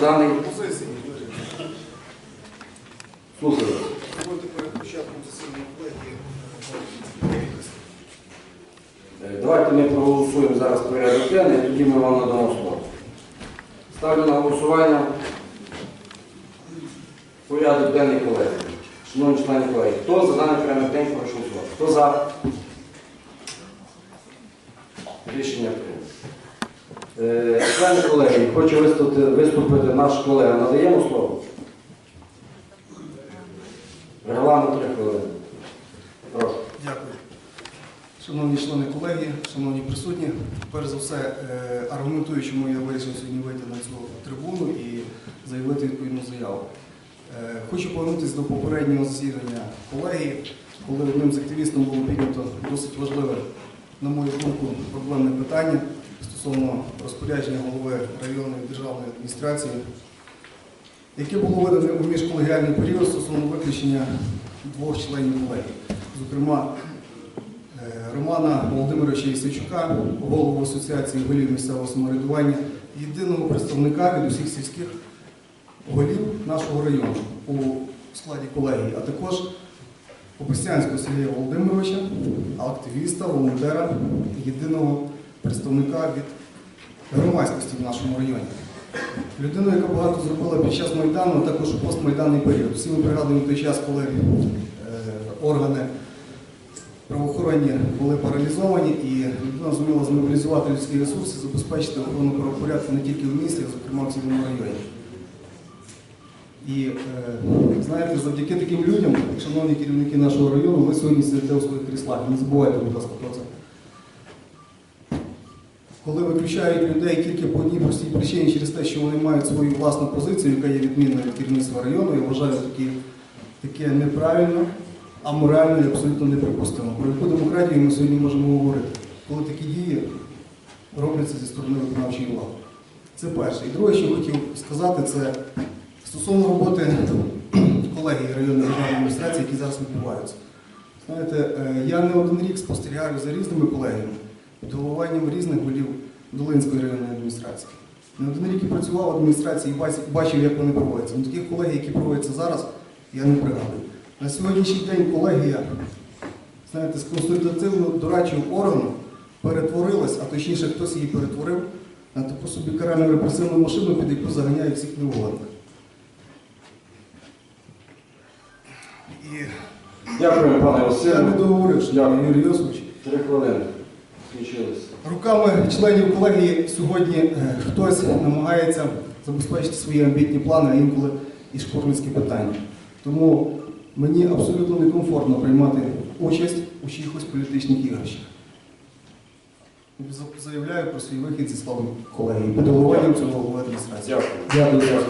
даний. Слухаю. Е, Давайте ми проголосуємо зараз порядок денний, і тоді ми вам надамо слово. Ставлю на голосування порядок денний колеги. Шановні члени колеги, хто за даний порядок день прошу голосувати? Хто за? Рішення прийнято. Члени колеги, хочу виступити, виступити наш колега. Надаємо слово? Регламент три хвилини. Прошу. Дякую. Шановні члени колегії, шановні присутні, перш за все, е, аргументую, чому я вирішив сьогодні вийти на цю трибуну і заявити відповідну заяву. Е, Хочу повернутися до попереднього засідання колегії, коли одним з активістів було піднято досить важливе, на мою думку, проблемне питання стосовно розпорядження голови районної державної адміністрації, яке було видане у міжколегіальний період стосовно виключення двох членів колегії. Зокрема, Е, Романа Володимировича Ісичука, голову Асоціації голів місцевого самоврядування, єдиного представника від усіх сільських голів нашого району у складі колегії, а також Попустянського Сергія Володимировича, активіста, волонтера, єдиного представника від громадськості в нашому районі. Людину, яка багато зробила під час Майдану, а також у постмайданний період. Всі ми пригадуємо той час, коли е, органи правоохоронні були паралізовані і людина зуміла змобілізувати людські ресурси, забезпечити охорону правопорядку не тільки в місті, а зокрема в цілому районі. І е, знаєте, завдяки таким людям, шановні керівники нашого району, ви сьогодні сидите у своїх кріслах. Не забувайте, будь ласка, про це. Коли виключають людей тільки по одній простій причині через те, що вони мають свою власну позицію, яка є відмінною від керівництва району, я вважаю такі, таке неправильно, аморально і абсолютно неприпустимо. Про яку демократію ми сьогодні можемо говорити, коли такі дії робляться зі сторони виконавчої влади. Це перше. І друге, що я хотів сказати, це стосовно роботи колегії районної державної адміністрації, які зараз відбуваються. Знаєте, е, я не один рік спостерігаю за різними колегіями під різних голів Долинської районної адміністрації. Не один рік і працював в адміністрації і бачив- як вони проводяться. Ну, таких колегій, які проводяться зараз, я не пригадую. На сьогоднішній день колегія, знаєте, з консультативно-дорадчого органу перетворилась, а точніше хтось її перетворив на таку собі каральну репресивну машину, під яку заганяє всіх неугодних. І Дякую, пане я не договорив, що. Юрій Йосифович. Три хвилини. Скінчилися. Руками членів колегії сьогодні е, хтось намагається забезпечити свої амбітні плани, а інколи і шкурницькі питання. Тому мені абсолютно некомфортно приймати участь у чиїхось політичних ігрищах. Заявляю про свій вихід зі складу колегії під головуванням цього голови адміністрації. Дякую. Дякую.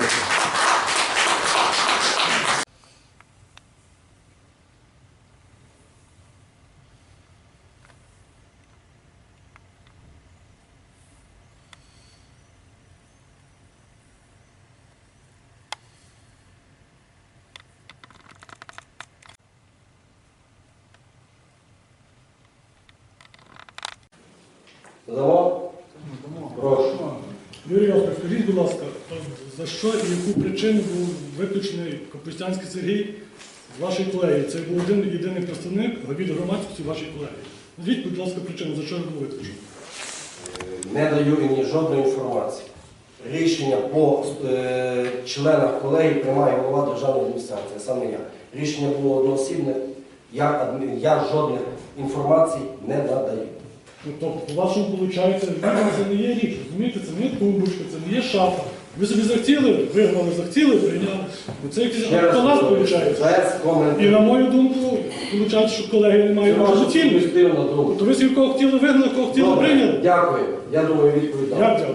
Задамо? Прошу. Юрій Йосипович, скажіть, будь ласка, за що і яку причину був виключений Капустянський Сергій з вашої колегії? Це був один єдиний представник від громадськості вашої колегії. Назвіть, будь ласка, причину, за що він був виключений. Не даю ні жодної інформації. Рішення по е, членах колегії приймає голова державної адміністрації, а саме я. Рішення було одноосібне, я, я жодних інформацій не надаю. Ну, Тобто, по-вашому, виходить, це не є річ, розумієте, це не є тумбочка, це не є шафа. Ви собі захотіли, вигнали, захотіли, прийняли. Ну, Це якийсь повторюю, виходить. І на мою думку, виходить, що колеги не мають вашу цінність. Тобто ви собі кого хотіли вигнали, кого хотіли прийняли. Дякую. Я думаю, відповідь. Як дякую?